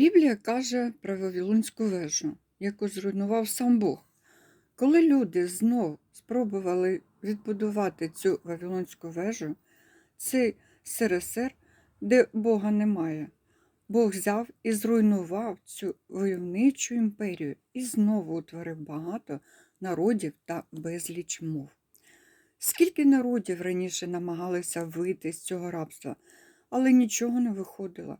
Біблія каже про Вавилонську вежу, яку зруйнував сам Бог. Коли люди знов спробували відбудувати цю Вавилонську вежу, цей СРСР, де Бога немає, Бог взяв і зруйнував цю войовничу імперію і знову утворив багато народів та безліч мов. Скільки народів раніше намагалися вийти з цього рабства, але нічого не виходило.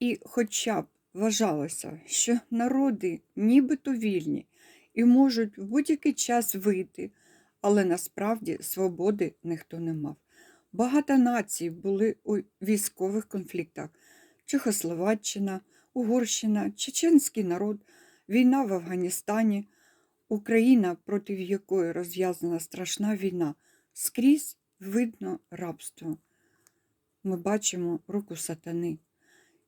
І хоча б вважалося, що народи нібито вільні і можуть в будь-який час вийти, але насправді свободи ніхто не мав. Багато націй були у військових конфліктах: Чехословаччина, Угорщина, чеченський народ, війна в Афганістані, Україна, проти якої розв'язана страшна війна, скрізь видно рабство. Ми бачимо руку сатани.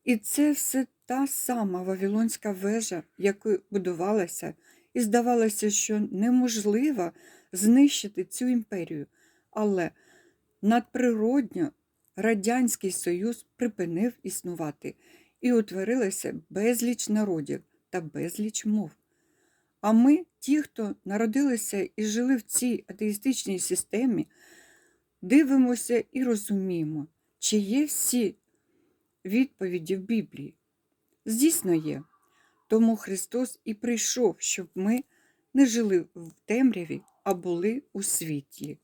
І це все та сама Вавилонська вежа, яку будувалася, і здавалося, що неможливо знищити цю імперію. Але надприродньо Радянський Союз припинив існувати і утворилося безліч народів та безліч мов. А ми, ті, хто народилися і жили в цій атеїстичній системі, дивимося і розуміємо, чи є всі відповіді в Біблії. Звісно, є. Тому Христос і прийшов, щоб ми не жили в темряві, а були у світлі.